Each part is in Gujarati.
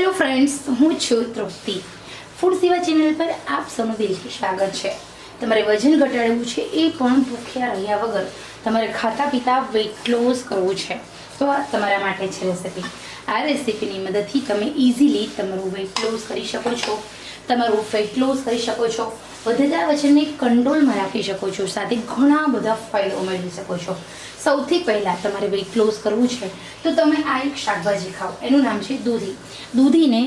હેલો ફ્રેન્ડ્સ, હું છું તૃપ્તિ. ફૂડ સેવા ચેનલ પર આપ સૌનું દિલથી સ્વાગત છે. તમારે વજન ઘટાડવું છે એ પણ ભૂખ્યા રહ્યા વગર તમારે ખાતા પીતા વેઇટ લોસ કરવું છે. તો આ તમારા માટે છે રેસિપી આ રેસીપીની મદદથી તમે ઇઝીલી તમારું વેઇટ લોસ કરી શકો છો. તમારું ફેટ લોસ કરી શકો છો. વધતા વજનને કંટ્રોલમાં રાખી શકો છો, સાથે ઘણા બધા ફાયદો મેળવી શકો છો. સૌથી પહેલાં તમારે વેઇટ લોસ કરવું છે, તો તમે આ એક શાકભાજી ખાઓ. એનું નામ છે દૂધી. દૂધીને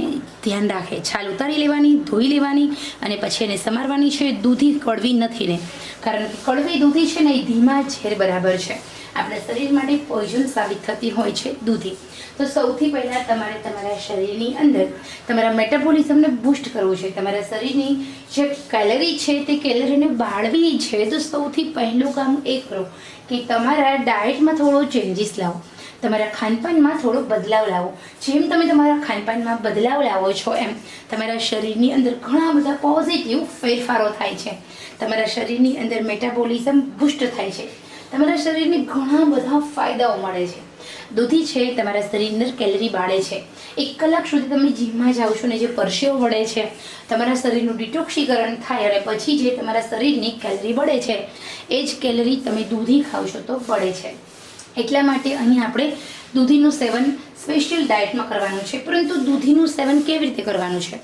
ધ્યાન રાખે. છાલ ઉતારી લેવાની, ધોઈ લેવાની અને પછી એને સમારવાની છે. દૂધી કડવી નથી ને. કારણ કે કડવી દૂધી છે ને એ ધીમા ઝેર બરાબર છે. આપણા શરીર માટે પોઈઝન સાબિત થતી હોય છે દૂધી. તો સૌથી પહેલાં તમારે તમારા શરીરની અંદર તમારા મેટાબોલિઝમને બૂસ્ટ કરવું છે. તમારા શરીરની જે કેલરી છે તે કેલરીને બાળવી છે. તો સૌથી પહેલું કામ એ કરો કે તમારા ડાયટમાં થોડો ચેન્જીસ લાવો. તમારા ખાનપાનમાં થોડો બદલાવ લાવો. જેમ તમે તમારા ખાનપાનમાં બદલાવ લાવો છો એમ, તમારા શરીરની અંદર ઘણા બધા પોઝિટિવ ફેરફારો થાય છે. તમારા શરીરની અંદર મેટાબોલિઝમ બુસ્ટ થાય છે. તમારા શરીરને ઘણા બધા ફાયદાઓ મળે છે. દૂધી છે, તમારા શરીરની અંદર કેલરી બાળે છે. એક કલાક સુધી તમે જીમમાં જાઓ છો ને જે પરસેવો વળે છે, તમારા શરીરનું ડિટોક્સીકરણ થાય અને પછી જે તમારા શરીરની કેલરી બળે છે, એ જ કેલરી તમે દૂધી ખાવ છો તો બળે છે. એટલા માટે અહીં આપણે દૂધીનું સેવન સ્પેશિયલ ડાયટમાં કરવાનું છે, પરંતુ દૂધીનું સેવન કેવી રીતે કરવાનું છે?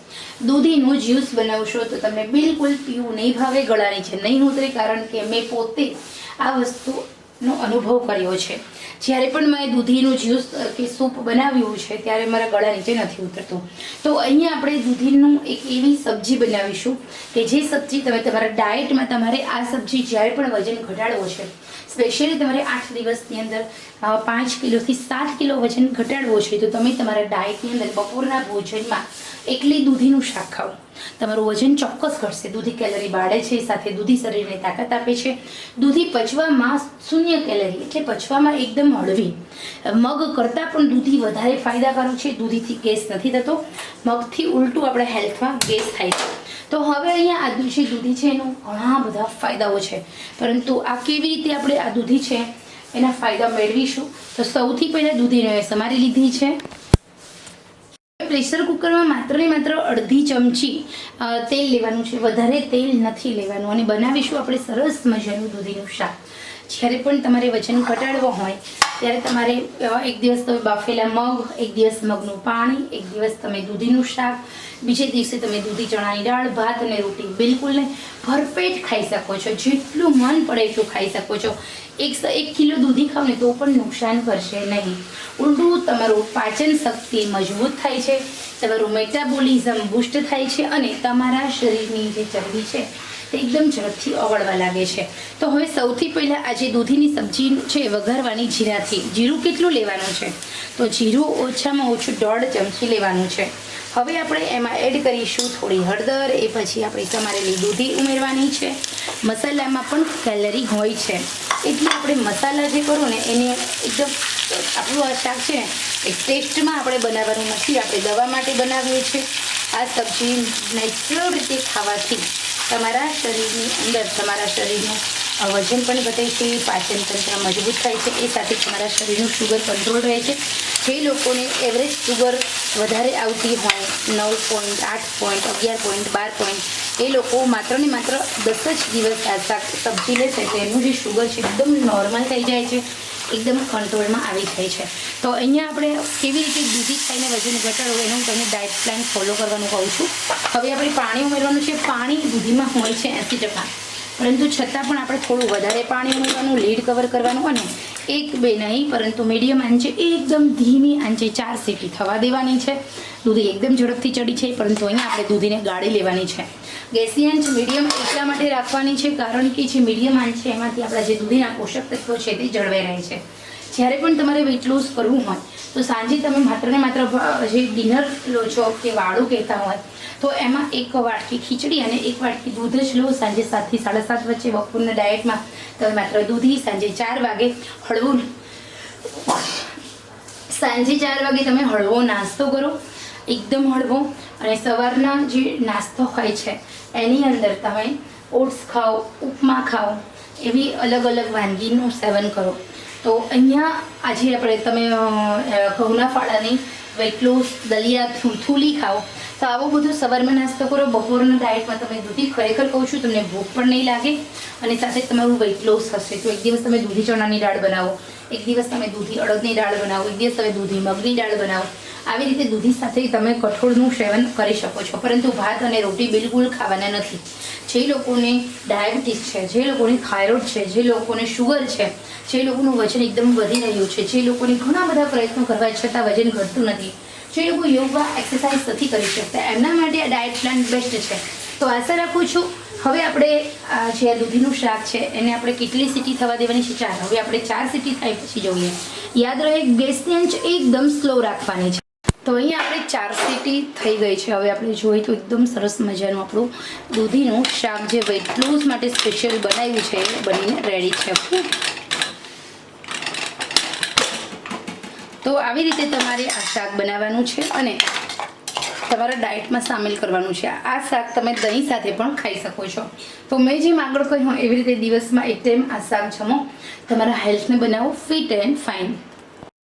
દૂધીનું જ્યુસ બનાવશો તો તમને બિલકુલ પીવું નહીં ભાવે, ગળાની છે નહીં ઉતરે, કારણ કે મેં પોતે આ વસ્તુનો અનુભવ કર્યો છે. જ્યારે પણ મેં દૂધીનું જ્યુસ કે સૂપ બનાવ્યું છે, ત્યારે મારા ગળા નીચે નથી ઉતરતું. તો અહીંયા આપણે દૂધીનું એક એવી સબ્જી બનાવીશું કે જે સબ્જી તમે તમારા ડાયટમાં તમારે આ સબ્જી જ્યારે પણ વજન ઘટાડવો છે સ્પેશિયલી તમારે આઠ દિવસની અંદર પાંચ કિલોથી સાત કિલો વજન ઘટાડવો છે, તો તમે તમારા ડાયટની અંદર બપોરના ભોજનમાં એકલી દૂધીનું શાક ખાઓ. તમારું વજન ચોક્કસ ઘટશે. દૂધી કેલરી બાળે છે, સાથે દૂધી શરીરને તાકાત આપે છે. દૂધી પચવામાં શૂન્ય કેલરી એટલે પચવામાં એકદમ હળવી. મગ કરતાં પણ દૂધી વધારે ફાયદાકારક છે. દૂધીથી ગેસ નથી થતો. મગથી ઉલટું આપણા હેલ્થમાં ગેસ થાય છે. તો હવે અહીંયા આ જે દૂધી છે, એનું ઘણા બધા ફાયદાઓ છે. પરંતુ આ કેવી રીતે આપણે આ દૂધી છે, એના ફાયદા મેળવીશું? તો સૌથી પહેલાં દૂધીને સમારી લીધી છે. પ્રેશર કુકરમાં માત્ર ને માત્ર અડધી ચમચી તેલ લેવાનું છે. વધારે તેલ નથી લેવાનું. અને બનાવીશું આપણે સરસ મજાનું દૂધીનું શાક. જ્યારે પણ તમારે વજન ઘટાડવો હોય, ત્યારે તમારે એક દિવસ તમે બાફેલા મગ, એક દિવસ મગનું પાણી, એક દિવસ તમે દૂધીનું શાક, બીજે દિવસે તમે દૂધી ચણાની દાળ, ભાત અને રોટી બિલકુલ ને ભરપેટ ખાઈ શકો છો. જેટલું મન પડે એટલું ખાઈ શકો છો. એક એક કિલો દૂધી ખાવ ને તો પણ નુકસાન કરશે નહીં. ઉલટું તમારું પાચન શક્તિ મજબૂત થાય છે, તમારું મેટાબોલિઝમ બુસ્ટ થાય છે અને તમારા શરીરની જે ચરબી છે તે એકદમ ઝડપથી ઓગળવા લાગે છે. તો હવે સૌથી પહેલાં આ જે દૂધીની સબ્જી છે વઘારવાની જીરાથી. જીરું કેટલું લેવાનું છે? તો જીરું ઓછામાં ઓછું દોઢ ચમચી લેવાનું છે. હવે આપણે એમાં એડ કરીશું થોડી હળદર, એ પછી આપણે સમારેલી દૂધી ઉમેરવાની છે. મસાલામાં પણ કેલરી હોય છે. એટલે આપણે મસાલા જે કરો ને એને એકદમ આપણું આ શાક છે એ ટેસ્ટમાં આપણે બનાવવાનું નથી. આપણે દવા માટે બનાવીએ છીએ. આ સબ્જી નેચરલ રીતે ખાવાથી તમારા શરીરની અંદર તમારા શરીરનું વજન પણ ઘટે છે, પાચન તંત્ર મજબૂત થાય છે, એ સાથે તમારા શરીરનું શુગર કંટ્રોલ રહે છે. જે લોકોને એવરેજ શુગર વધારે આવતી હોય, નવ પોઈન્ટ આઠ પોઈન્ટ અગિયાર પોઈન્ટ બાર પોઈન્ટ એ લોકો માત્ર ને માત્ર દસ જ દિવસ આ શાક સબ્જી લેશે તો એનું જે શુગર છે એકદમ નોર્મલ થઈ જાય છે, એકદમ કંટ્રોલમાં આવી જાય છે. તો અહીંયા આપણે કેવી રીતે દૂધી ખાઈને વજન ઘટાડવું એનું હું તમને ડાયટ પ્લાન ફોલો કરવાનું કહું છું. હવે આપણે પાણી ઉમેરવાનું છે, પાણી દૂધીમાં હોય છે એંસી ટકા. પરંતુ છતાં પણ આપણે થોડું વધારે પાણી ઉમેરવાનું લીડ કવર કરવાનું અને એક બે નહીં, પરંતુ મીડિયમ આંચે એકદમ ધીમી આંચે ચાર સીટી થવા દેવાની છે. દૂધી એકદમ ઝડપથી ચડી છે, પરંતુ અહીંયા આપણે દૂધીને ગાળી લેવાની છે. ગેસની આંચ મીડિયમ એટલા માટે રાખવાની છે, કારણ કે જે મીડિયમ આંચ છે, એમાંથી આપણા જે દૂધીના પોષક તત્વો છે, તે જળવાઈ રહે છે. જ્યારે પણ તમારે વેઇટ લોસ કરવું હોય, તો સાંજે તમે માત્ર ને માત્ર જે ડિનર લો છો કે વાળું કહેતા હોય, તો એમાં એક વાટકી ખીચડી અને એક વાટકી દૂધ જ લો. સાંજે સાતથી સાડા સાત વચ્ચે બપોરના ડાયટમાં તમે માત્ર દૂધી, સાંજે ચાર વાગે હળવું, સાંજે ચાર વાગે તમે હળવો નાસ્તો કરો. એકદમ હળવો અને સવારના જે નાસ્તો હોય છે, એની અંદર તમે ઓટ્સ ખાઓ, ઉપમા ખાઓ, એવી અલગ અલગ વાનગીનું સેવન કરો. તો અહીંયા આજે આપણે તમે ઘઉંના ફાળાની વેઇટ લોસ દલિયા થૂલી ખાઓ. તો આવો બધો સવારમાં નાસ્તો કરો. બપોરના ડાયટમાં તમે દૂધી ખરેખર કહું છું, તમને ભૂખ પણ નહીં લાગે અને સાથે તમારું વેઇટ લોસ હશે. તો એક દિવસ તમે દૂધી ચણાની દાળ બનાવો. એક દિવસ તમે દૂધી અડદની દાળ બનાવો. એક દિવસ તમે દૂધી મગની દાળ બનાવો. આવી રીતે દૂધી સાથે તમે કઠોળનું સેવન કરી શકો છો. પરંતુ ભાત અને રોટી બિલકુલ ખાવાના નથી. જે લોકોને ડાયાબિટીસ છે, જે લોકોને થાઇરોઇડ છે, જે લોકોને શુગર છે, જે લોકોનું વજન એકદમ વધી રહ્યું છે, જે લોકોને ઘણા બધા પ્રયત્નો કરવા છતાં વજન ઘટતું નથી. જે લોકો યોગા એક્સરસાઇઝ નથી કરી શકતા, એમના માટે આ ડાયટ પ્લાન બેસ્ટ છે. તો આશા રાખું છું, હવે આપણે જે આ દૂધીનું શાક છે, એને આપણે કેટલી સીટી થવા દેવાની છે ચાર. હવે આપણે ચાર સીટી થાય પછી જોઈએ. યાદ રહે, ગેસની આંચ એકદમ સ્લો રાખવાની છે. તો અહીંયા આપણે ચાર સીટી થઈ ગઈ છે. હવે આપણે જોઈએ તો એકદમ સરસ મજાનું આપણું દૂધીનું શાક જે વેટ લોસ માટે સ્પેશિયલ બનાવ્યું છે, એ બનીને રેડી છે. આપણું તો આવી રીતે તમારે આ શાક બનાવવાનું છે અને તમારા ડાયટમાં સામેલ કરવાનું છે. આ શાક તમે દહીં સાથે પણ ખાઈ શકો છો. તો મેં જેમ આગળ કહ્યું એવી રીતે દિવસમાં એક ટાઈમ આ શાક જમો. તમારા હેલ્થને બનાવો ફિટ એન્ડ ફાઇન